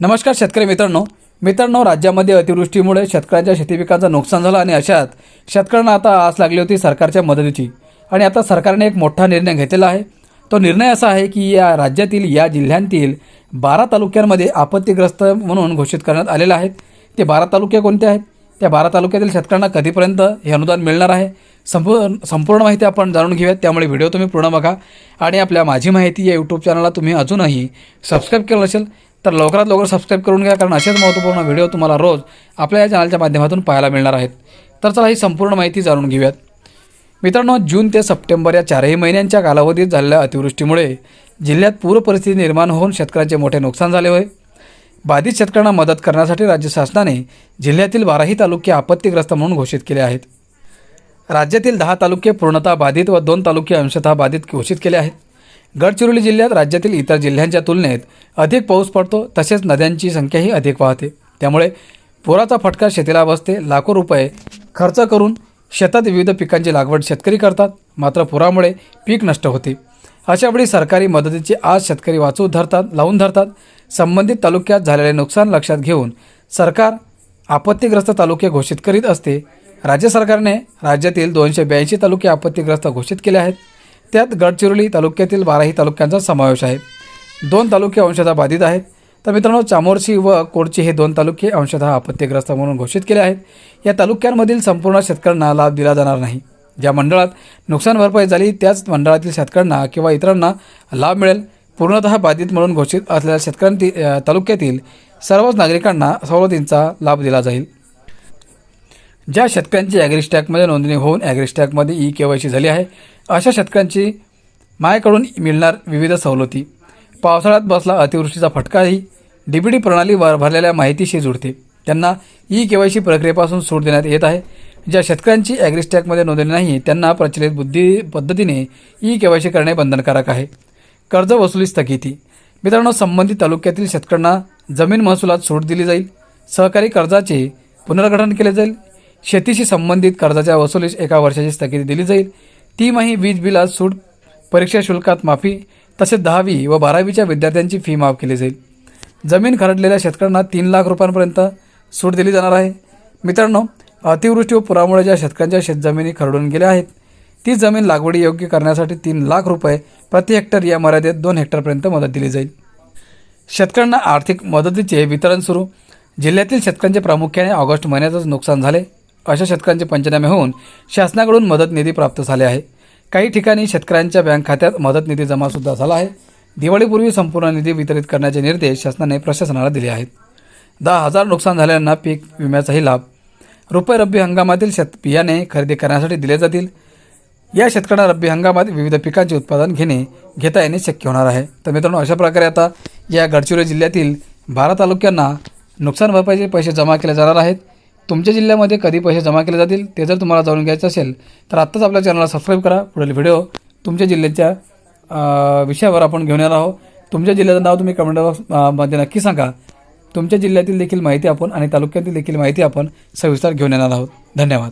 नमस्कार शेतकरी मित्रांनो. मित्रांनो राज्यामध्ये अतिवृष्टीमुळे शेतकऱ्यांच्या शेती पिकांचं नुकसान झालं आणि अशात शेतकऱ्यांना आता आस लागली होती सरकारच्या मदतीची. आणि आता सरकारने एक मोठा निर्णय घेतलेला आहे. तो निर्णय असा आहे की या राज्यातील या जिल्ह्यांतील बारा तालुक्यांमध्ये आपत्तीग्रस्त म्हणून घोषित करण्यात आलेले आहेत ते बारा तालुके कोणते आहेत? त्या बारा तालुक्यातील शेतकऱ्यांना कधीपर्यंत हे अनुदान मिळणार आहे? संपूर्ण संपूर्ण माहिती आपण जाणून घेऊयात. त्यामुळे व्हिडिओ तुम्ही पूर्ण बघा. आणि आपल्या माझी माहिती या यूट्यूब चॅनलला तुम्ही अजूनही सबस्क्राईब केलं असेल तर लवकरात लवकर सबस्क्राईब करून घ्या कारण असेच महत्त्वपूर्ण व्हिडिओ तुम्हाला रोज आपल्या या चॅनलच्या माध्यमातून पाहायला मिळणार आहेत. तर चला ही संपूर्ण माहिती जाणून घेऊयात. मित्रांनो जून ते सप्टेंबर या चारही महिन्यांच्या कालावधीत झालेल्या अतिवृष्टीमुळे जिल्ह्यात पूरपरिस्थिती निर्माण होऊन शेतकऱ्यांचे मोठे नुकसान झाले होय. बाधित शेतकऱ्यांना मदत करण्यासाठी राज्य शासनाने जिल्ह्यातील बाराही तालुके आपत्तीग्रस्त म्हणून घोषित केले आहेत. राज्यातील दहा तालुके पूर्णतः बाधित व दोन तालुके अंशतः बाधित घोषित केले आहेत. गडचिरोली जिल्ह्यात राज्यातील इतर जिल्ह्यांच्या तुलनेत अधिक पाऊस पडतो तसेच नद्यांची संख्याही अधिक वाहते. त्यामुळे पुराचा फटका शेतीला बसते लाखो रुपये खर्च करून शेतात विविध पिकांची लागवड शेतकरी करतात मात्र पुरामुळे पीक नष्ट होते. अशावेळी सरकारी मदतीची आज शेतकरी वाचू धरतात लावून धरतात. संबंधित तालुक्यात झालेले नुकसान लक्षात घेऊन सरकार आपत्तीग्रस्त तालुके घोषित करीत असते. राज्य सरकारने राज्यातील दोनशे ब्याऐंशी तालुके आपत्तीग्रस्त घोषित केले आहेत. त्यात गडचिरोली तालुक्यातील बाराही तालुक्यांचा समावेश आहे. दोन तालुके अंशतः बाधित आहेत. तर मित्रांनो चामोर्शी व कोडची हे दोन तालुके अंशतः आपत्तीग्रस्त म्हणून घोषित केले आहेत. या तालुक्यांमधील संपूर्ण शेतकऱ्यांना लाभ दिला जाणार नाही. ज्या मंडळात नुकसान भरपाई झाली त्याच मंडळातील शेतकऱ्यांना किंवा इतरांना लाभ मिळेल पूर्णतः बाधित म्हणून घोषित असलेल्या शेतकऱ्यांती तालुक्यातील सर्वच नागरिकांना सवलतींचा लाभ दिला जाईल. ज्या शेतकऱ्यांची ॲग्रिस्टॅकमध्ये नोंदणी होऊन ॲग्रिस्टॅकमध्ये ई के वाय सी झाली आहे अशा शेतकऱ्यांची मायकडून मिळणार विविध सवलती. पावसाळ्यात बसला अतिवृष्टीचा फटकाही डी बी डी प्रणालीवर भरलेल्या माहितीशी जुळते त्यांना ई के वाय सी प्रक्रियेपासून सूट देण्यात येत आहे. ज्या शेतकऱ्यांची ॲग्रिस्टॅकमध्ये नोंदणी नाही त्यांना प्रचलित बुद्धी पद्धतीने ई के वाय सी करणे बंधनकारक आहे. कर्ज वसुली स्थगिती. मित्रांनो संबंधित तालुक्यातील शेतकऱ्यांना जमीन महसुलात सूट दिली जाईल. सहकारी कर्जाचे पुनर्गठन केले जाईल. शेतीशी संबंधित कर्जाच्या वसुलीस एका वर्षाची स्थगिती दिली जाईल. तिमाही वीज बिलात सूट परीक्षा शुल्कात माफी तसेच दहावी व बारावीच्या विद्यार्थ्यांची फी माफ केली जाईल. जमीन खरडलेल्या शेतकऱ्यांना तीन लाख रुपयांपर्यंत सूट दिली जाणार आहे. मित्रांनो अतिवृष्टी व पुरामुळे ज्या शेतकऱ्यांच्या शेतजमिनी खरडून गेल्या आहेत ती जमीन लागवडी योग्य करण्यासाठी तीन लाख रुपये प्रति हेक्टर या मर्यादेत दोन हेक्टरपर्यंत मदत दिली जाईल. शेतकऱ्यांना आर्थिक मदतीचे वितरण सुरू. जिल्ह्यातील शेतकऱ्यांचे प्रामुख्याने ऑगस्ट महिन्यातच नुकसान झाले. अशा शेतकऱ्यांचे पंचनामे होऊन शासनाकडून मदत निधी प्राप्त झाले आहे. काही ठिकाणी शेतकऱ्यांच्या बँक खात्यात मदत निधी जमासुद्धा झाला आहे. दिवाळीपूर्वी संपूर्ण निधी वितरित करण्याचे निर्देश शासनाने प्रशासनाला दिले आहेत. दहा हजार नुकसान झालेल्यांना पीक विम्याचाही लाभ. रुपये रब्बी हंगामातील शेत बियाणे खरेदी करण्यासाठी दिले जातील. या शेतकऱ्यांना रब्बी हंगामात विविध पिकांचे उत्पादन घेणे घेता येणे शक्य होणार आहे. तर मित्रांनो अशा प्रकारे आता या गडचिरोली जिल्ह्यातील बारा तालुक्यांना नुकसान भरपाईचे पैसे जमा केले जाणार आहेत. तुमच्या जिल्ह्यामध्ये कधी पैसे जमा केले जातील ते जर तुम्हाला जाणून घ्यायचं असेल तर आत्ताच आपल्या चॅनलला सबस्क्राईब करा. पुढील व्हिडिओ तुमच्या जिल्ह्याच्या विषयावर आपण घेऊन येणार आहोत. तुमच्या जिल्ह्याचं नाव तुम्ही कमेंट बॉक्समध्ये नक्की सांगा. तुमच्या जिल्ह्यातील देखील माहिती आपण आणि तालुक्यातील देखील माहिती आपण सविस्तर घेऊन येणार आहोत. धन्यवाद.